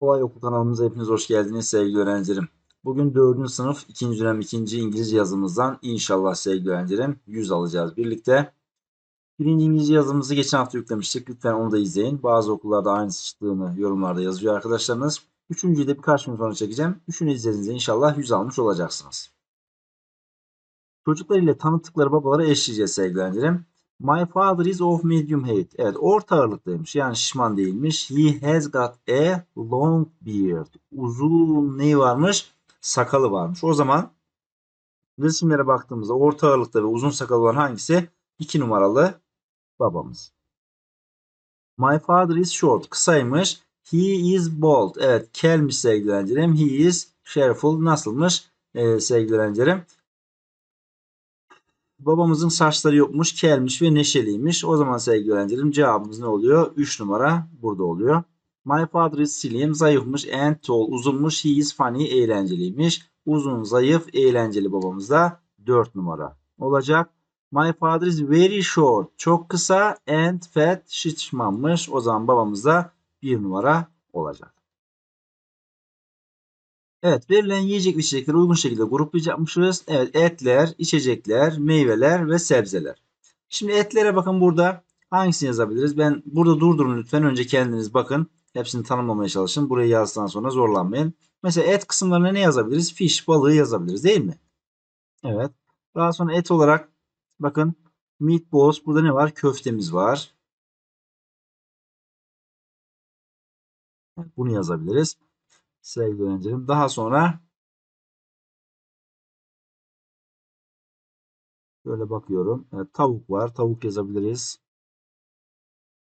Kolay Okul kanalımıza hepiniz hoş geldiniz sevgili öğrencilerim. Bugün 4. sınıf 2. dönem 2. İngilizce yazımızdan inşallah sevgili öğrencilerim 100 alacağız birlikte. Birinci İngilizce yazımızı geçen hafta yüklemiştik. Lütfen onu da izleyin. Bazı okullarda aynısı çıktığını yorumlarda yazıyor arkadaşlarınız. Üçüncüyü de birkaç gün sonra çekeceğim. Üçünü izlediğinizde inşallah 100 almış olacaksınız. Çocuklar ile tanıttıkları babaları eşleyeceğiz sevgili öğrencilerim. My father is of medium height. Evet orta ağırlıklıymış. Yani şişman değilmiş. He has got a long beard. Uzun neyi varmış? Sakalı varmış. O zaman resimlere baktığımızda orta ağırlıkta ve uzun sakalı olan hangisi? 2 numaralı babamız. My father is short. Kısaymış. He is bald. Evet kelmiş sevgili öğrencilerim. He is cheerful. Nasılmış ee, sevgili öğrencilerim? Babamızın saçları yokmuş, kelmiş ve neşeliymiş. O zaman sevgili öğrencilerim cevabımız ne oluyor? 3 numara burada oluyor. My father is slim, zayıfmış, and tall, uzunmuş, he is funny, eğlenceliymiş. Uzun, zayıf, eğlenceli babamız da 4 numara olacak. My father is very short, çok kısa, and fat, şişmanmış. O zaman babamız da 1 numara olacak. Evet verilen yiyecek ve içecekleri uygun şekilde gruplayacakmışız. Evet etler, içecekler, meyveler ve sebzeler. Şimdi etlere bakın burada hangisini yazabiliriz? Ben burada durdurun lütfen. Önce kendiniz bakın. Hepsini tanımlamaya çalışın. Burayı yazdıktan sonra zorlanmayın. Mesela et kısımlarına ne yazabiliriz? Fish, balığı yazabiliriz değil mi? Evet. Daha sonra et olarak bakın meatballs burada ne var? Köftemiz var. Bunu yazabiliriz sevgili öğrencilerim. Daha sonra şöyle bakıyorum. Evet, tavuk var. Tavuk yazabiliriz.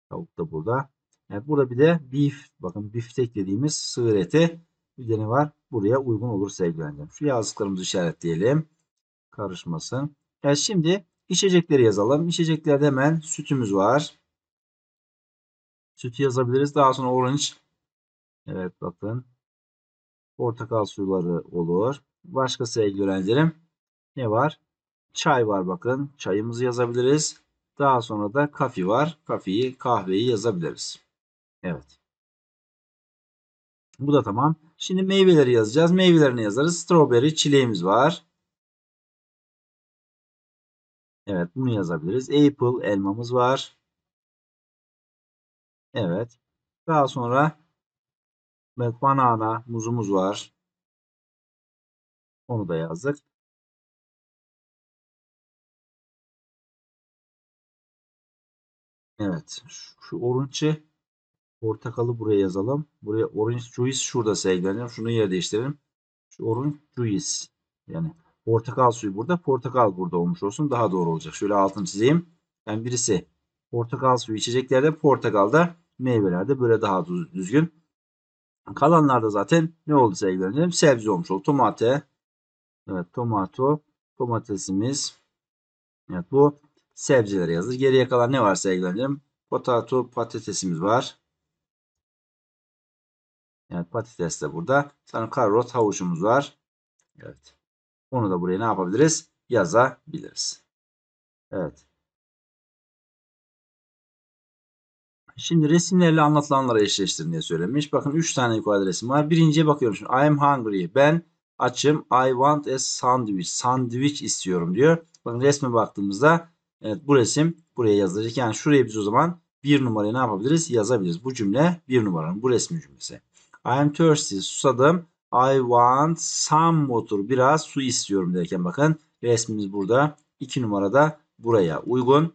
Tavuk da burada. Evet, burada bir de beef. Bakın biftek dediğimiz sığır eti. Ne var? Buraya uygun olur sevgili öğrencilerim. Şu yazdıklarımızı işaretleyelim. Karışmasın. Evet şimdi içecekleri yazalım. İçeceklerde hemen sütümüz var. Sütü yazabiliriz. Daha sonra orange. Evet bakın portakal suları olur. Başka sevgili öğrencilerim ne var? Çay var bakın. Çayımızı yazabiliriz. Daha sonra da kafi var. Kafiyi, kahveyi yazabiliriz. Evet. Bu da tamam. Şimdi meyveleri yazacağız. Meyvelerini yazarız. Strawberry, çileğimiz var. Evet bunu yazabiliriz. Apple, elmamız var. Evet. Daha sonra Evet, banana, muzumuz var. Onu da yazdık. Evet. Şu orange portakalı buraya yazalım. Buraya orange juice şurada sevgilerim. Şunu yer değiştirelim. Şu orange juice. Yani portakal suyu burada. Portakal burada olmuş olsun. Daha doğru olacak. Şöyle altını çizeyim. Yani birisi portakal suyu içeceklerde portakalda meyvelerde böyle daha düzgün. Kalanlarda zaten ne oldu sevgili öğrencilerim? Sebze olmuş oldu. Tomate. Evet tomato. Domatesimiz. Evet bu sebzeleri yazılır. Geriye kalan ne var sevgili öğrencilerim? Potato patatesimiz var. Evet patates de burada. Sonra karot havuçumuz var. Evet. Onu da buraya ne yapabiliriz? Yazabiliriz. Evet. Şimdi resimlerle anlatılanları eşleştirin diye söylemiş. Bakın 3 tane yukarıda resim var. Birinciye bakıyorum şimdi. I am hungry. Ben açım. I want a sandwich. Sandviç istiyorum diyor. Bakın resme baktığımızda evet bu resim buraya yazılacak. Yani şuraya biz o zaman bir numarayı ne yapabiliriz? Yazabiliriz. Bu cümle bir numaranın bu resmin cümlesi. I am thirsty. Susadım. I want some water. Biraz su istiyorum derken bakın resmimiz burada. 2 numarada buraya uygun.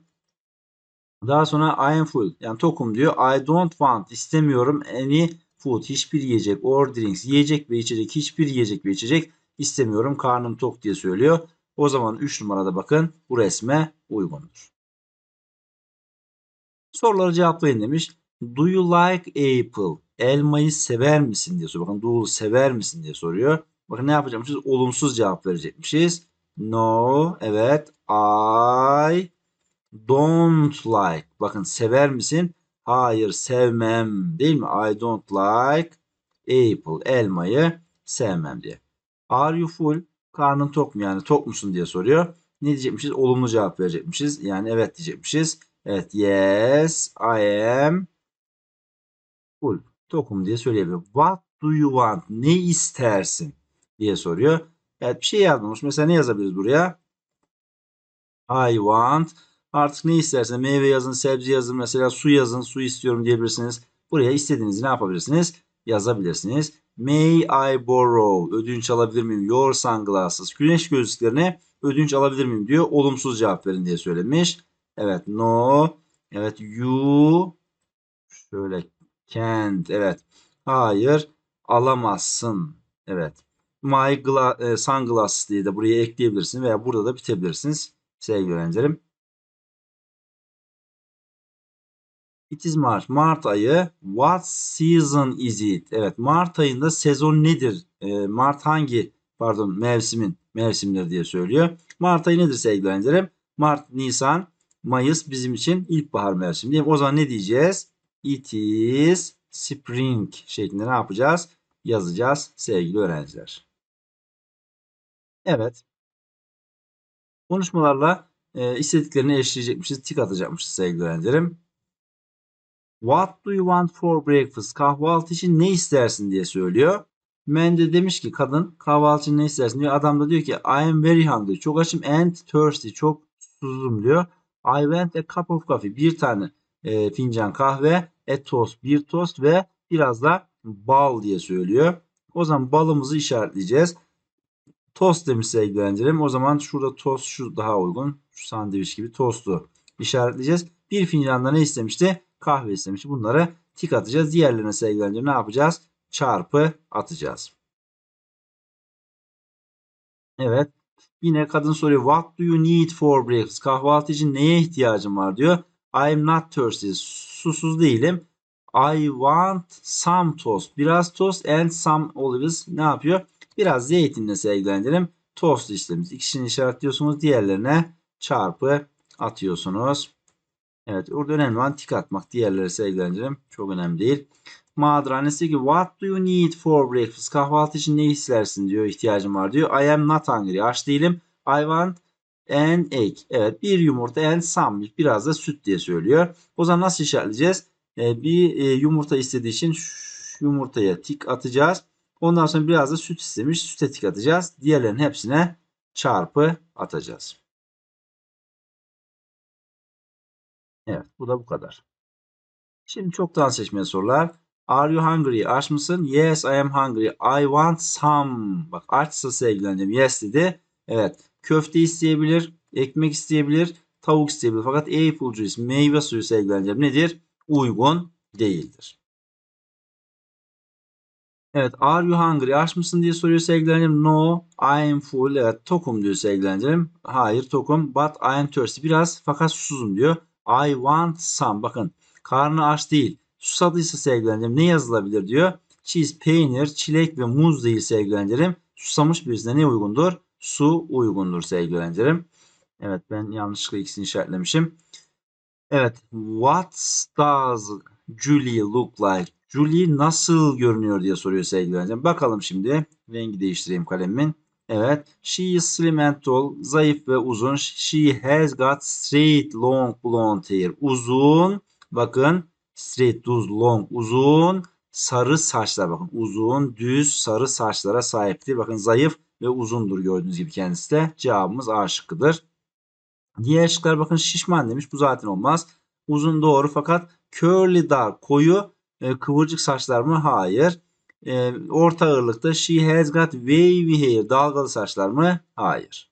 Daha sonra I am full. Yani tokum diyor. I don't want. istemiyorum any food. Hiçbir yiyecek or drinks. Yiyecek ve içecek. Hiçbir yiyecek ve içecek istemiyorum. Karnım tok diye söylüyor. O zaman 3 numarada bakın bu resme uygundur. Soruları cevaplayın demiş. Do you like apple? Elmayı sever misin diye soruyor. Bakın do sever misin diye soruyor. Bakın ne yapacakmışız? Olumsuz cevap verecekmişiz. No. Evet. I don't like. Bakın sever misin? Hayır sevmem değil mi? I don't like apple. Elmayı sevmem diye. Are you full? Karnın tok mu yani tok musun diye soruyor. Ne diyecekmişiz? Olumlu cevap verecekmişiz. Yani evet diyecekmişiz. Evet yes I am full. Tokum diye söyleyebilirim. What do you want? Ne istersin? diye soruyor. Evet bir şey yazmamış. Mesela ne yazabiliriz buraya? I want. Artık ne istersen meyve yazın, sebze yazın, mesela su yazın, su istiyorum diyebilirsiniz. Buraya istediğinizi ne yapabilirsiniz? Yazabilirsiniz. May I borrow? Ödünç alabilir miyim? Your sunglasses. Güneş gözlüklerine ödünç alabilir miyim diyor. Olumsuz cevap verin diye söylemiş. Evet no. Evet you. Şöyle can't. Evet. Hayır. Alamazsın. Evet. My e, sunglasses diye de buraya ekleyebilirsiniz veya burada da bitebilirsiniz sevgili öğrencilerim. It is March. Mart ayı. What season is it? Evet Mart ayında sezon nedir? E, Mart hangi pardon mevsimin mevsimleri diye söylüyor. Mart ayı nedir sevgili öğrencilerim? Mart, Nisan, Mayıs bizim için ilkbahar mevsimi değil mi? O zaman ne diyeceğiz? It is spring şeklinde ne yapacağız? Yazacağız sevgili öğrenciler. Evet. Konuşmalarla e, istediklerini eşleyecekmişiz. Tik atacakmışız sevgili öğrencilerim. What do you want for breakfast? Kahvaltı için ne istersin diye söylüyor. Man de demiş ki kadın kahvaltı için ne istersin diyor. Adam da diyor ki I am very hungry. Çok açım and thirsty. Çok susuzum diyor. I want a cup of coffee. Bir tane e, fincan kahve, a toast, bir tost ve biraz da bal diye söylüyor. O zaman balımızı işaretleyeceğiz. Tost demiş sevgili. O zaman şurada tost şu daha uygun. Şu sandviç gibi tostu işaretleyeceğiz. Bir fincanda ne istemişti? Kahve istemişti. Bunları tik atacağız. Diğerlerine sevgili ne yapacağız? Çarpı atacağız. Evet. Yine kadın soruyor. What do you need for breakfast? Kahvaltı için neye ihtiyacın var diyor. I am not thirsty. Susuz değilim. I want some toast. Biraz toast and some olives ne yapıyor? Biraz zeytinle sevgilendirelim. Toast işlemimiz. İkisini işaretliyorsunuz. Diğerlerine çarpı atıyorsunuz. Evet orada önemli olan tik atmak. Diğerleri sevgilendirelim. Çok önemli değil. Mağdur annesi ki what do you need for breakfast? Kahvaltı için ne istersin diyor. ihtiyacım var diyor. I am not hungry. Aç değilim. I want an egg. Evet bir yumurta and some. Biraz da süt diye söylüyor. O zaman nasıl işaretleyeceğiz? Ee, bir e, yumurta istediği için yumurtaya tik atacağız. Ondan sonra biraz da süt istemiş. Süte tik atacağız. Diğerlerin hepsine çarpı atacağız. Evet bu da bu kadar. Şimdi çoktan seçmeli sorular. Are you hungry? Aç mısın? Yes I am hungry. I want some. Bak açsa sevgilencim. Yes dedi. Evet. Köfte isteyebilir. Ekmek isteyebilir. Tavuk isteyebilir. Fakat apple juice meyve suyu sevgilencim nedir? Uygun değildir. Evet. Are you hungry? Aç mısın diye soruyor sevgilerim. No. I am full. Evet. Tokum diyor sevgilerim. Hayır tokum. But I am thirsty. Biraz fakat susuzum diyor. I want some. Bakın. Karnı aç değil. Susadıysa sevgilerim ne yazılabilir diyor. Cheese, peynir, çilek ve muz değil sevgilerim. Susamış birisine ne uygundur? Su uygundur sevgilerim. Evet ben yanlışlıkla ikisini işaretlemişim. Evet. What does Julie look like? Julie nasıl görünüyor diye soruyor sevgili. Bakalım şimdi. Rengi değiştireyim kalemimin. Evet. She is slim and tall. Zayıf ve uzun. She has got straight long blonde hair. Uzun. Bakın. Straight, düz, long, uzun. Sarı saçlar. Bakın uzun, düz, sarı saçlara sahiptir. Bakın zayıf ve uzundur gördüğünüz gibi kendisi de. Cevabımız A şıkkıdır. Diğer şıklar bakın şişman demiş. Bu zaten olmaz. Uzun doğru fakat curly dark koyu e, kıvırcık saçlar mı? Hayır. E, orta ağırlıkta she has got wavy hair. Dalgalı saçlar mı? Hayır.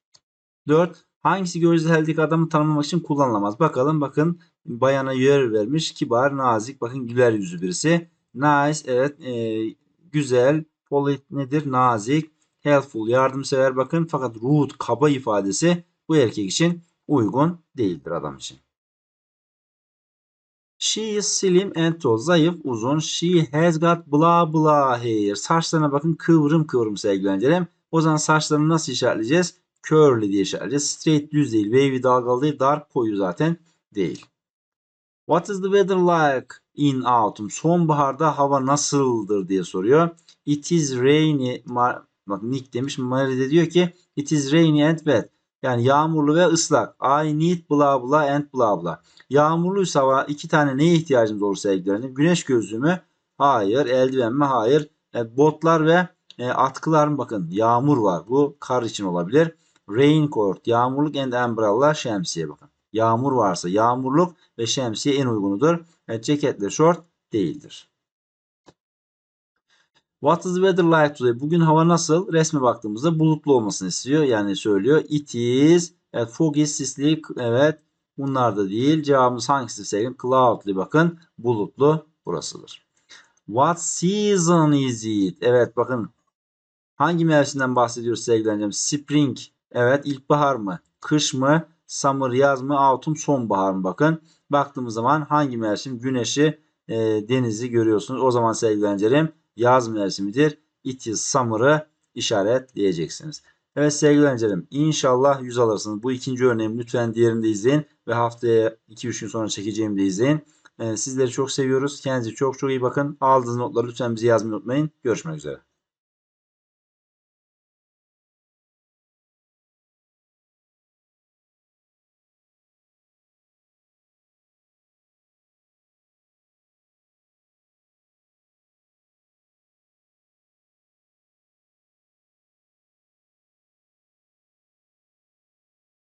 4. Hangisi gözdeldeki adamı tanımlamak için kullanılamaz? Bakalım bakın bayana yer vermiş. Kibar, nazik. Bakın güler yüzlü birisi. Nice. Evet. E, güzel. Polite nedir? Nazik. Helpful. Yardımsever. Bakın fakat rude, kaba ifadesi bu erkek için uygun değildir adam için. She is slim and tall. Zayıf, uzun. She has got blah blah hair. Saçlarına bakın kıvrım kıvrım sevgilencelim. O zaman saçlarını nasıl işaretleyeceğiz? Curly diye işaretleyeceğiz. Straight düz değil. Wavy dalgalı değil. Dark koyu zaten değil. What is the weather like in autumn? Sonbaharda hava nasıldır diye soruyor. It is rainy. Bak Nick demiş. Mary de diyor ki it is rainy and wet. Yani yağmurlu ve ıslak. I need blah blah and blah blah. Yağmurluysa hava iki tane neye ihtiyacımız olur sevgili öğrencim? Güneş gözlüğü? Hayır. Eldiven mi? Hayır. Evet, botlar ve e, atkılar mı? Bakın yağmur var. Bu kar için olabilir. Raincoat, yağmurluk and umbrella, şemsiye bakın. Yağmur varsa yağmurluk ve şemsiye en uygunudur. Evet, ceketle short değildir. What is the weather like today? Bugün hava nasıl? Resme baktığımızda bulutlu olmasını istiyor. Yani söylüyor. It is. Evet, foggy, sisli. Evet. Bunlar da değil. Cevabımız hangisi sevgilim? Cloudly bakın. Bulutlu burasıdır. What season is it? Evet bakın. Hangi mevsimden bahsediyoruz sevgili Spring. Evet ilkbahar mı? Kış mı? Summer yaz mı? Autumn sonbahar mı? Bakın. Baktığımız zaman hangi mevsim? Güneşi, e, denizi görüyorsunuz. O zaman sevgili yaz mevsimidir. It is summer'ı işaretleyeceksiniz. Evet sevgili öğrencilerim inşallah 100 alırsınız. Bu ikinci örneğim lütfen diğerini de izleyin ve haftaya 2-3 gün sonra çekeceğimi de izleyin. Ee, sizleri çok seviyoruz. Kendinize çok çok iyi bakın. Aldığınız notları lütfen bize yazmayı unutmayın. Görüşmek üzere.